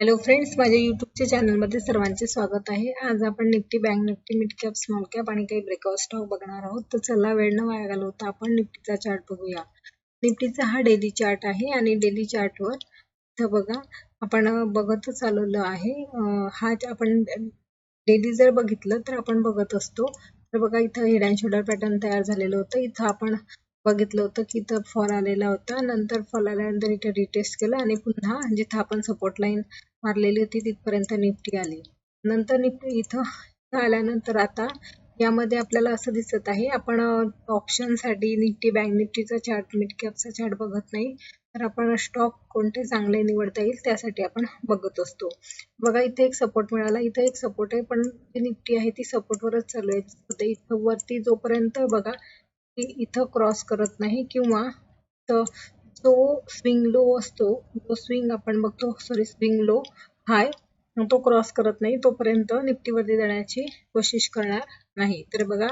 Hello friends माझ्या युट्यूबच्या चॅनलमध्ये सर्वांचे स्वागत आहे. आज आपण Nifty bank Nifty mid cap small cap आणि काही ब्रेकआउट स्टॉक बघणार आहोत. तर चला वेळ न वाया घालवता आपण निफ्टीचा चार्ट बघूया. निफ्टीचा हा डेली चार्ट आहे आणि डेली चार्टवर इथं बघा आपण बघतच आलेलो आहे. हा आपण डेली जर बघितलं तर आपण बघत असतो. तर बघा इथं हेड अँड शोल्डर पॅटर्न तयार झालेलं होतं. इथं आपण बघितलं होतं की इथं फॉल आलेला होता. नंतर फॉल आल्यानंतर इथं रिटेस्ट केलं आणि पुन्हा जिथं आपण सपोर्ट लाईन मारलेली होती. तिथपर्यंत निफ्टी आली. नंतर निफ्टी इथं आल्यानंतर आता यामध्ये आपल्याला असं दिसत आहे आपण ऑप्शनसाठी निफ्टी बँक निफ्टीचा चार्ट मिडकॅपचा चार्ट बघत नाही. तर आपण स्टॉक कोणते चांगले निवडता येईल त्यासाठी आपण बघत असतो. बघा इथे एक सपोर्ट मिळाला. इथे एक सपोर्ट आहे पण जी निफ्टी आहे ती सपोर्टवरच चालू आहे. इथं वरती जोपर्यंत बघा इथं क्रॉस करत नाही किंवा जो स्विंग लो असतो. जो स्विंग आपण बघतो. सॉरी स्विंग लो हाय तो क्रॉस करत नाही. तोपर्यंत निफ्टीवरती जाण्याची कोशिश करणार नाही. तर बघा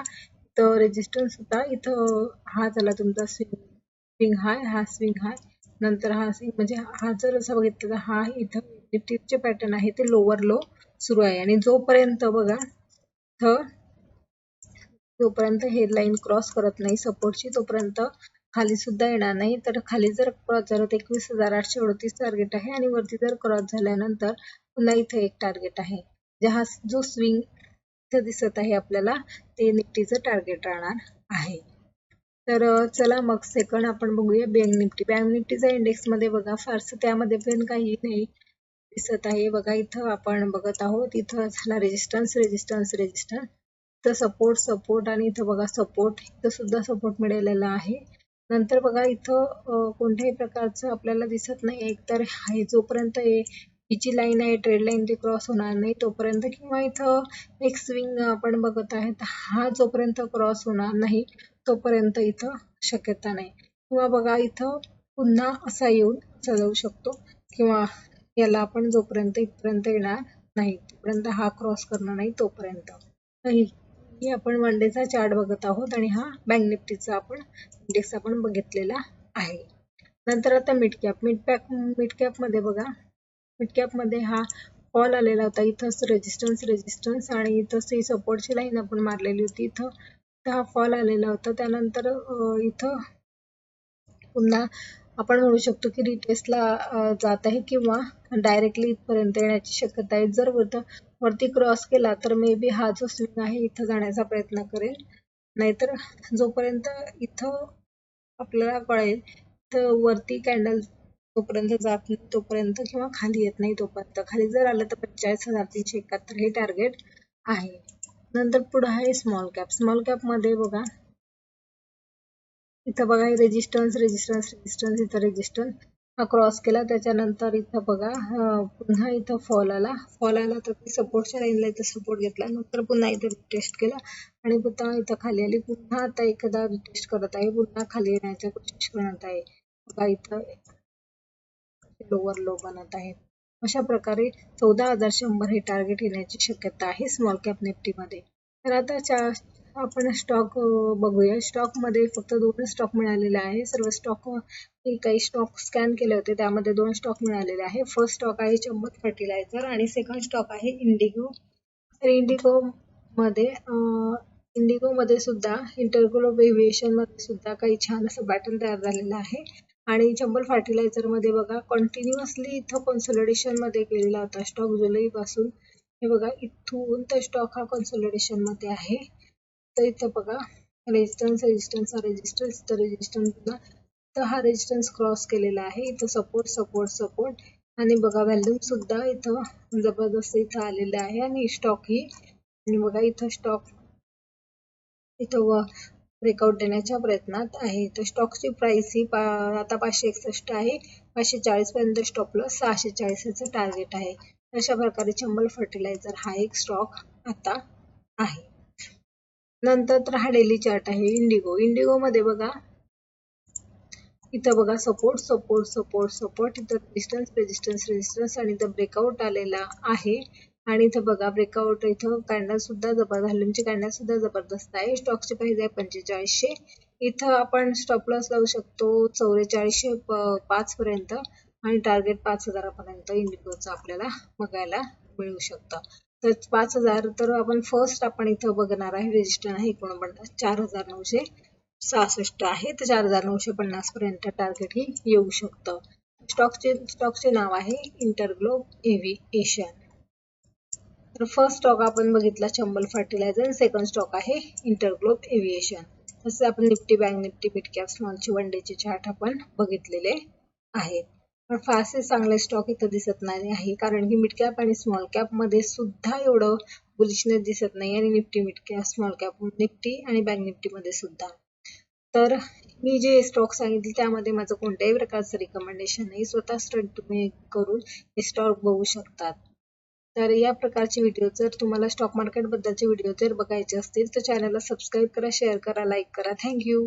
तर रेजिस्टन्स होता. इथं हा झाला तुमचा स्विंग स्विंग हाय हा स्विंग हाय नंतर हा स्विंग म्हणजे हा जर असं बघितलं तर हा इथं निफ्टीचे पॅटर्न आहे. ते लोवर लो सुरू आहे. आणि जोपर्यंत बघा इथं जोपर्यंत हे लाईन क्रॉस करत नाही सपोर्टची तोपर्यंत खाली सुद्धा येणार नाही. तर खाली जर क्रॉस झालं तर एकवीस हजार आठशे अडतीस टार्गेट आहे आणि वरती जर क्रॉस झाल्यानंतर पुन्हा इथे एक टार्गेट आहे. जे हा जो स्विंग इथं दिसत आहे आपल्याला ते निफ्टीचं टार्गेट राहणार आहे. तर चला मग सेकंड आपण बघूया बँक निफ्टी. बँक निफ्टीचा इंडेक्समध्ये बघा फारसं त्यामध्ये पण काही नाही दिसत आहे. बघा इथं आपण बघत आहोत इथं झाला रेजिस्टन्स रेजिस्टन्स रेजिस्टन्स इथं सपोर्ट सपोर्ट आणि इथं बघा सपोर्ट इथं सुद्धा सपोर्ट मिळालेला आहे. नंतर बघा इथं कोणत्याही प्रकारचं आपल्याला दिसत नाही एकतर हाय जोपर्यंत हिची लाईन आहे ट्रेड लाईन ती क्रॉस होणार नाही तोपर्यंत किंवा इथं एक स्विंग आपण बघत आहे हा जोपर्यंत क्रॉस होणार नाही तोपर्यंत इथं शक्यता नाही. किंवा बघा इथं पुन्हा असा येऊन चढवू शकतो किंवा याला आपण जोपर्यंत इथपर्यंत येणार नाही तोपर्यंत हा क्रॉस करणार नाही तोपर्यंत. ही आपण वन डेचा चार्ट बघत आहोत आणि हा बँक निफ्टीचा आपण इंडेक्स आपण बघितलेला आहे. नंतर आता mid cap mid pack mid कॅपमध्ये बघा. मिड कॅपमध्ये हा फॉल आलेला होता. इथंच रेजिस्टन्स रेजिस्टन्स आणि इथंच ही सपोर्टची लाईन आपण मारलेली होती. इथं हा फॉल आलेला होता. त्यानंतर इथं पुन्हा आपण म्हणू शकतो की रिटेस्टला जात आहे किंवा डायरेक्टली इथपर्यंत येण्याची शक्यता आहे. जर वरती क्रॉस केला तर मे बी हा जो स्विंग आहे इथं जाण्याचा प्रयत्न करेल. नाहीतर जोपर्यंत इथं आपल्याला कळेल तर वरती कॅन्डल तोपर्यंत जात नाही तोपर्यंत किंवा खाली येत नाही तोपर्यंत. खाली जर आलं तर पंचेचाळीस हजार तीनशे एकाहत्तर हे टार्गेट आहे. नंतर पुढं आहे स्मॉल कॅप स्मॉल कॅपमध्ये बघा इथं बघा रेजिस्टन्स रेजिस्टन्स रेजिस्टन्स इथं रेजिस्टन्स हा क्रॉस केला त्याच्यानंतर इथं बघा पुन्हा इथं फॉल आला. फॉल आला तर सपोर्टच्या लाईनला इथं सपोर्ट घेतला. नंतर पुन्हा इथं टेस्ट केला. आणि पुन्हा इथं खाली आली. पुन्हा आता एखादा टेस्ट करत आहे. पुन्हा खाली येण्याचा कोशिश करत आहे. बघा इथं लोवर लो बनत आहे. अशा प्रकारे चौदा हजार शंभर हे टार्गेट येण्याची शक्यता आहे स्मॉल कॅप निफ्टीमध्ये तर आता चार आपण स्टॉक बघूया. स्टॉकमध्ये फक्त दोन स्टॉक मिळालेले आहे. सर्व स्टॉक काही स्टॉक स्कॅन केले होते त्यामध्ये दोन स्टॉक मिळालेले आहे. फर्स्ट स्टॉक आहे चंबत फर्टिलायझर आणि सेकंड स्टॉक आहे इंडिगो तर इंडिगो मध्ये इंडिगो मध्ये सुद्धा इंटरग्लोब एव्हिएशनमध्ये सुद्धा काही छान असं बॅटन तयार झालेलं आहे. आणि चंबल फर्टिलायझरमध्ये बघा कंटिन्युअसली इथं कॉन्सोलिडेशनमध्ये मध्ये होता स्टॉक जुलै पासून हे बघा इथून तर स्टॉक हा कॉन्सोलिडेशनमध्ये आहे. तर इथं बघा रेजिस्टन्स रेजिस्टन्स हा रेजिस्टन्स तर रेजिस्टन्स तर हा रेजिस्टन्स क्रॉस केलेला आहे. इथं सपोर्ट सपोर्ट सपोर्ट आणि बघा व्हॅल्यूम सुद्धा इथं जबरदस्त इथं आलेलं आहे. आणि स्टॉक ही आणि बघा इथं स्टॉक इथं ब्रेकआउट देण्याच्या प्रयत्नात आहे. तर स्टॉकची प्राइस ही पा आता पाचशे एकसष्ट आहे. पाचशे चाळीस पर्यंत स्टॉप प्लस सहाशे चाळीसचं टार्गेट आहे. अशा प्रकारे चंबल फर्टिलायझर हा एक स्टॉक आता आहे. नंतर राहिलेली चार्ट आहे इंडिगो इंडिगो मध्ये बघा. इथं बघा सपोर्ट सपोर्ट सपोर्ट सपोर्ट इथं रेजिस्टन्स रेजिस्टन्स रेजिस्टन्स आणि इथं ब्रेकआउट आलेला आहे. आणि इथं बघा ब्रेकआउट इथं कॅन्डल सुद्धा जबरदस्त हॅलमची कॅन्डल सुद्धा जबरदस्त आहे. स्टॉकची प्राइस आहे पंचेचाळीसशे. इथं आपण स्टॉप लॉस लावू शकतो चौवेचाळीसशे पाच पर्यंत. आणि टार्गेट पाच हजारापर्यंत इंडिगोचं आपल्याला बघायला मिळू शकतं. तर पाच हजार तर आपण फर्स्ट आपण इथं बघणार आहे रजिस्टर आहे एकोणपन्नास चार हजार नऊशे सहासष्ट आहे. तर चार हजार नऊशे पन्नास पर्यंत टार्गेट ही येऊ शकतं. स्टॉकचे स्टॉकचे नाव आहे इंटरग्लोब एव्हिएशन तर फर्स्ट स्टॉक आपण बघितला चंबल फर्टिलायझर सेकंड स्टॉक आहे इंटरग्लोब एव्हिएशन तसेच आपण Nifty bank Nifty mid cap स्मॉलचे one डेचे चार्ट आपण बघितलेले आहेत. पण फारसे चांगले स्टॉक इथं दिसत नाही आहे. कारण की मिड कॅप आणि स्मॉल कॅपमध्ये सुद्धा एवढं बुलिशनेस दिसत नाही आणि Nifty mid cap small cap Nifty आणि बँक निफ्टी मध्ये सुद्धा. तर मी जे स्टॉक सांगितले त्यामध्ये माझं कोणत्याही प्रकारचं रिकमेंडेशन नाही. स्वतः स्टडी तुम्ही करून हे स्टॉक बघू शकतात. तर या प्रकारचे व्हिडिओ जर तुम्हाला स्टॉक मार्केट बद्दलचे व्हिडिओ जर बघायचे असतील तर चॅनलला सबस्क्राईब करा शेअर करा लाईक करा. थँक्यू